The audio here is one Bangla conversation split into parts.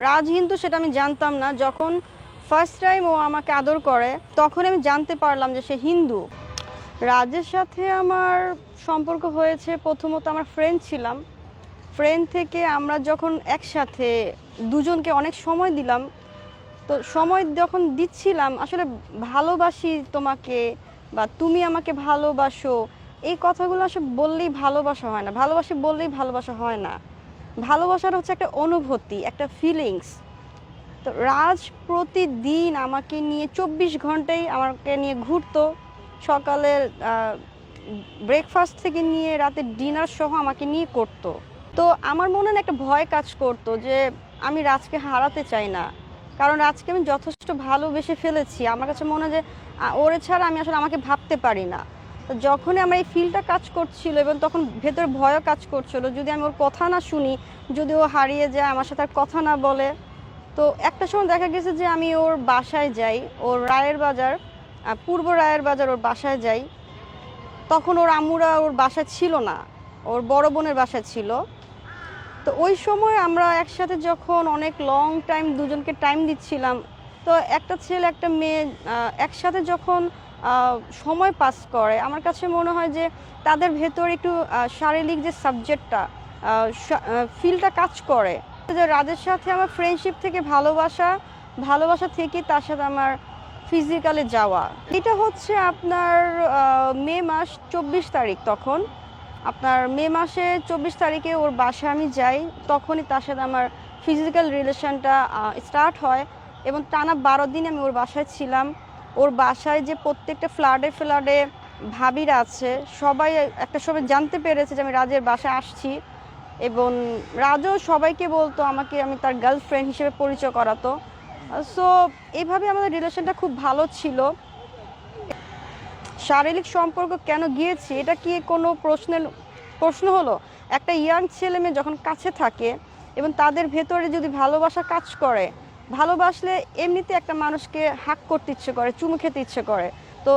রাজ হিন্দু সেটা আমি জানতাম না। যখন ফার্স্ট টাইম ও আমাকে আদর করে, তখন আমি জানতে পারলাম যে সে হিন্দু। রাজের সাথে আমার সম্পর্ক হয়েছে, প্রথমত আমার ফ্রেন্ড ছিলাম। ফ্রেন্ড থেকে আমরা যখন একসাথে দুজনকে অনেক সময় দিলাম, তো সময় যখন দিচ্ছিলাম, আসলে ভালোবাসি তোমাকে বা তুমি আমাকে ভালোবাসো, এই কথাগুলো আসলে বললেই ভালোবাসা হয় না। ভালোবাসি বললেই ভালোবাসা হয় না। ভালোবাসাটা হচ্ছে একটা অনুভূতি, একটা ফিলিংস তো রাজ প্রতিদিন আমাকে নিয়ে চব্বিশ ঘন্টাই আমাকে নিয়ে ঘুরতো। সকালের ব্রেকফাস্ট থেকে নিয়ে রাতে ডিনার সহ আমাকে নিয়ে করতো। তো আমার মনে না একটা ভয় কাজ করতো যে আমি রাজকে হারাতে চাই না। কারণ রাজকে আমি যথেষ্ট ভালোবেসে ফেলেছি। আমার কাছে মনে হয় যে ওরে ছাড়া আমি আসলে আমাকে ভাবতে পারি না। তো যখনই আমার এই ফিলটা কাজ করছিল এবং তখন ভেতর ভয়ও কাজ করছিল, যদি আমি ওর কথা না শুনি, যদি ও হারিয়ে যায়, আমার সাথে আর কথা না বলে, তো একটা সময় দেখা গেছে যে আমি ওর বাসায় যাই, ওর রায়ের বাজার পূর্ব রায়ের বাজার ওর বাসায় যাই, তখন ওর আম্মুরা ওর বাসায় ছিল না, ওর বড় বোনের বাসায় ছিল। তো ওই সময় আমরা একসাথে যখন অনেক লং টাইম দুজনকে টাইম দিচ্ছিলাম, তো একটা ছেলে, একটা মেয়ে একসাথে যখন সময় পাস করে। আমার কাছে মনে হয় যে তাদের ভেতর একটু শারীরিক যে সাবজেক্টটা ফিলটা কাজ করে। যে রাজের সাথে আমার ফ্রেন্ডশিপ থেকে ভালোবাসা ভালোবাসা থেকে তার সাথে আমার ফিজিক্যালে যাওয়া। এটা হচ্ছে আপনার মে মাস চব্বিশ তারিখ তখন। আপনার মে মাসে চব্বিশ তারিখে ওর বাসায় আমি যাই। তখনই তার সাথে আমার ফিজিক্যাল রিলেশনটা স্টার্ট হয় এবং টানা বারো দিন আমি ওর বাসায় ছিলাম। ওর বাসায় যে প্রত্যেকটা ফ্ল্যাটে ফ্ল্যাটে ভাবিরা আছে, সবাই একটা সময় জানতে পেরেছে যে আমি রাজের বাসায় আসছি এবং রাজও সবাইকে বলতো আমাকে আমি তার গার্লফ্রেন্ড হিসেবে পরিচয় করাতো। সো এইভাবে আমাদের রিলেশনটা খুব ভালো ছিল। শারীরিক সম্পর্ক কেন গিয়েছি, এটা কি কোনো প্রশ্নের, প্রশ্ন হলো? একটা ইয়াং ছেলে মেয়ে যখন কাছে থাকে এবং তাদের ভেতরে যদি ভালোবাসা কাজ করে ভালোবাসলে এমনিতে একটা মানুষকে হাক করতে ইচ্ছে করে, চুমু খেতে ইচ্ছে করে। তো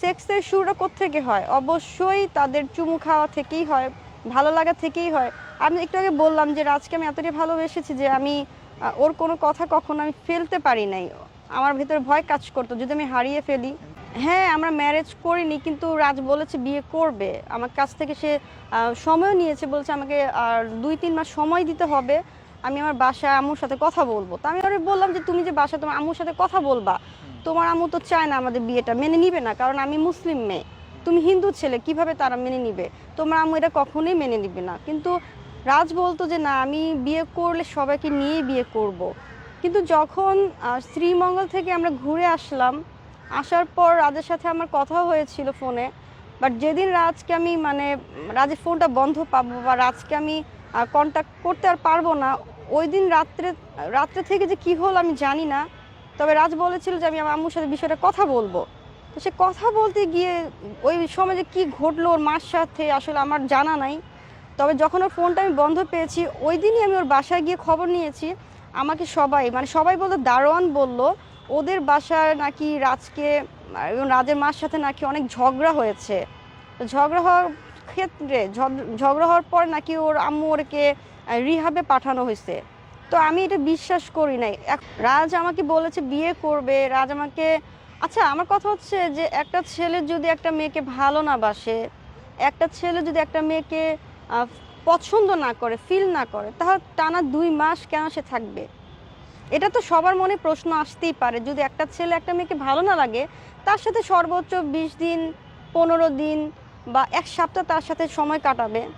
সেক্সের শুরুটা কোত্থেকে হয়? অবশ্যই তাদের চুমু খাওয়া থেকেই হয়, ভালো লাগা থেকেই হয়। আমি একটু আগে বললাম যে রাজকে আমি এতটাই ভালোবেসেছি যে আমি ওর কোনো কথা কখনো আমি ফেলতে পারি নাই। আমার ভেতরে ভয় কাজ করতো, যদি আমি হারিয়ে ফেলি। হ্যাঁ আমরা ম্যারেজ করিনি, কিন্তু রাজ বলেছে বিয়ে করবে। আমার কাছ থেকে সে সময় নিয়েছে, বলছে আমাকে আর দুই তিন মাস সময় দিতে হবে। আমি আমার বাসায় আম্মুর সাথে কথা বলব। তো আমি ওরে বললাম যে, তুমি যে বাসায় তোমার আম্মুর সাথে কথা বলবা, তোমার আম্মু তো চায় না আমাদের বিয়েটা মেনে নিবে না, কারণ আমি মুসলিম মেয়ে। তুমি হিন্দু ছেলে, কীভাবে তারা মেনে নিবে? তোমার আম্মু এটা কখনোই মেনে নিবে না। কিন্তু রাজ বলতো যে, না, আমি বিয়ে করলে সবাইকে নিয়েই বিয়ে করব। কিন্তু যখন শ্রীমঙ্গল থেকে আমরা ঘুরে আসলাম, আসার পর রাজের সাথে আমার কথা হয়েছিল ফোনে। বাট যেদিন রাজকে আমি মানে রাজের ফোনটা বন্ধ পাবো বা রাজকে আমি কন্ট্যাক্ট করতে আর পারব না ওই দিন রাত্রে রাত্রে থেকে যে কী হলো আমি জানি না। তবে রাজ বলেছিল যে আমি আমার আম্মুর সাথে বিষয়টা কথা বলব। তো সে কথা বলতে গিয়ে ওই সময় যে কী ঘটলো ওর মার সাথে আসলে আমার জানা নাই। তবে যখন ওর ফোনটা আমি বন্ধ পেয়েছি, ওই দিনই আমি ওর বাসায় গিয়ে খবর নিয়েছি। আমাকে সবাই মানে সবাই বলতো দারোয়ান বলল, ওদের বাসায় নাকি রাজকে, এবং রাজের মার সাথে নাকি অনেক ঝগড়া হয়েছে। ঝগড়া হওয়ার ক্ষেত্রে ঝগ- ঝগড়া হওয়ার পর নাকি ওর আম্মু ওরকে রিহাবে পাঠানো হয়েছে। তো আমি এটা বিশ্বাস করি নাই। রাজ আমাকে বলেছে বিয়ে করবে। রাজ আমাকে আচ্ছা আমার কথা হচ্ছে যে একটা ছেলে যদি একটা মেয়েকে ভালো না বাসে, একটা ছেলে যদি একটা মেয়েকে পছন্দ না করে ফিল না করে, তাহলে টানা দুই মাস কেন সে থাকবে? এটা তো সবার মনে প্রশ্ন আসতেই পারে। যদি একটা ছেলে একটা মেয়েকে ভালো না লাগে, তার সাথে সর্বোচ্চ বিশ দিন, পনেরো দিন বা এক সপ্তাহ তার সাথে সময় কাটাবে।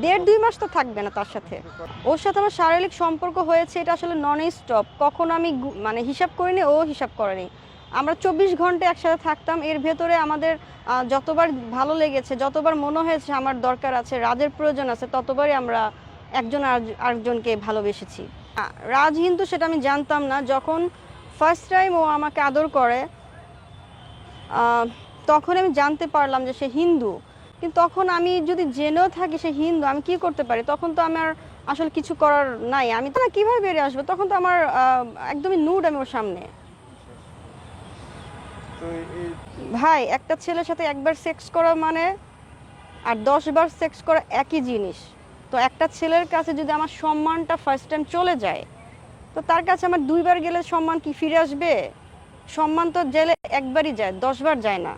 দেড় দুই মাস তো থাকবে না তার সাথে। ওর সাথে আমার শারীরিক সম্পর্ক হয়েছে, এটা আসলে নন স্টপ কখনো আমি মানে হিসাব করিনি, ও হিসাব করেনি। আমরা চব্বিশ ঘণ্টা একসাথে থাকতাম। এর ভেতরে আমাদের যতবার ভালো লেগেছে, যতবার মনে হয়েছে আমার দরকার আছে, রাজের প্রয়োজন আছে, ততবারই আমরা একজন আর- আরেকজনকে ভালোবেসেছি। রাজ হিন্দু সেটা আমি জানতাম না। যখন ফার্স্ট টাইম ও আমাকে আদর করে তখন আমি জানতে পারলাম যে সে হিন্দু। কিন্তু তখন আমি যদি জেনেও থাকি সে হিন্দু আমি কি করতে পারি? তখন তো আমার আসলে কিছু করার নাই। আমি তো কীভাবে বেরিয়ে আসব? তখন তো আমার একদমই নুড আমি ওর সামনে। ভাই একটা ছেলের সাথে একবার সেক্স করা মানে আর দশ বার সেক্স করা একই জিনিস। তো একটা ছেলের কাছে যদি আমার সম্মানটা ফার্স্ট টাইম চলে যায় তো তার কাছে আমার দুইবার গেলে সম্মান কি ফিরে আসবে? সম্মান তো জেলে একবারই যায় দশবার যায় না।